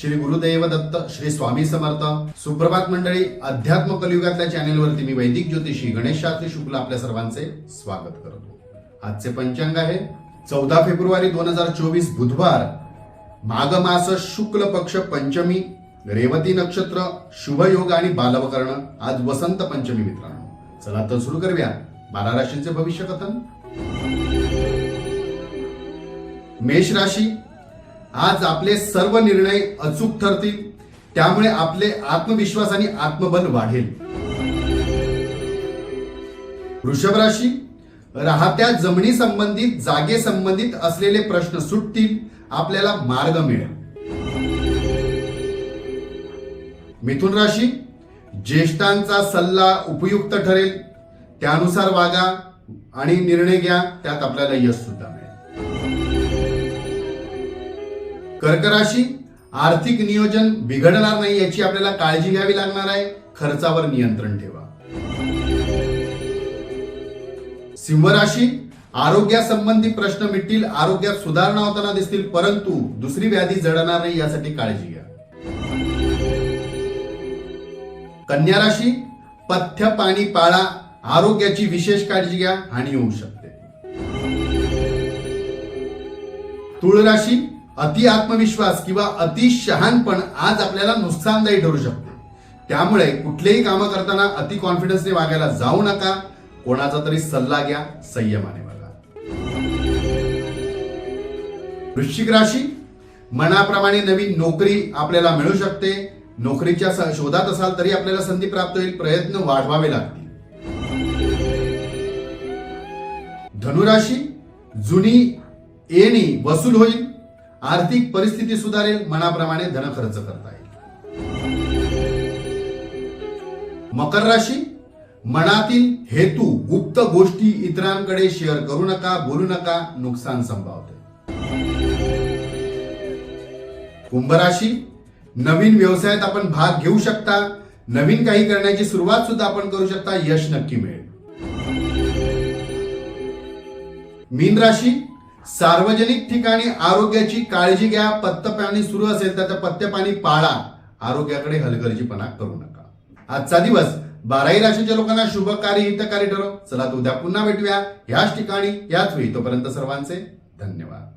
श्री गुरुदेव दत्त श्री स्वामी समर्थ सुप्रभात मंडळी अध्यात्म कलियुगातल्या चॅनेलवरती मी वैदिक ज्योतिषी गणेश शास्त्री शुक्ल आपल्या सर्वांचे स्वागत करतो. आजचे पंचांग आहे चौदा फेब्रुवारी दोन हजार चोवीस बुधवार माघ मास शुक्ल पक्ष पंचमी रेवती नक्षत्र शुभ योग आणि बालवकर्ण आज वसंत पंचमी मित्रांनो. चला तर सुरू करूया. बारा राशींचे भविष्य कथन. मेष राशी आज आपले सर्व निर्णय अचूक ठरतील त्यामुळे आपले आत्मविश्वास आणि आत्मबल वाढेल. वृषभ राशी राहत्या जमिनी संबंधित जागे संबंधित असलेले प्रश्न सुटतील आपल्याला मार्ग मिळेल. मिथुन राशी ज्येष्ठांचा सल्ला उपयुक्त ठरेल त्यानुसार वागा आणि निर्णय घ्या त्यात आपल्याला यश सुद्धा. कर्कराशी कर्क राशी आर्थिक नियोजन बिघडणार नाही याची आपल्याला काळजी घ्यावी लागणार आहे. खर्चावर नियंत्रण ठेवा. सिंह राशी आरोग्यासंबंधी प्रश्न मिटतील आरोग्यात सुधारणा होताना दिसतील परंतु दुसरी व्याधी जडणार नाही यासाठी काळजी घ्या. कन्या राशी पथ्य पाणी पाळा आरोग्याची विशेष काळजी घ्या हानी होऊ शकते. तुळ राशी अति आत्मविश्वास किंवा अति शहाणपण आज आपल्याला नुकसानदायी ठरू शकते. त्यामुळे कुठलेही कामं करताना अति कॉन्फिडन्सने वागायला जाऊ नका. कोणाचा तरी सल्ला घ्या संयमाने वागा. वृश्चिक राशी मनाप्रमाणे नवीन नोकरी आपल्याला मिळू शकते. नोकरीच्या शोधात असाल तरी आपल्याला संधी प्राप्त होईल प्रयत्न वाढवावे लागतील. धनुराशी जुनी येणी वसूल होईल. आर्थिक परिस्थिती सुधारेल मनाप्रमाणे धन खर्च करता येईल. मकर राशी मनातील हेतू गुप्त गोष्टी इतरांकडे शेअर करू नका बोलू नका नुकसान संभावते. कुंभ राशी नवीन व्यवसायात आपण भाग घेऊ शकता नवीन काही करण्याची सुरुवात सुद्धा आपण करू शकता यश नक्की मिळेल. मीन राशी सार्वजनिक ठिकाणी आरोग्याची काळजी घ्या पत्त पाणी सुरू असेल तर पत्ते पाणी पाळा. आरोग्याकडे हलगर्जीपणा करू नका. आजचा दिवस बाराही राशीच्या लोकांना शुभकारी हितकारी ठरो चला उद्या पुन्हा भेटूया. याच ठिकाणी याच वेळी. तोपर्यंत सर्वांचे धन्यवाद.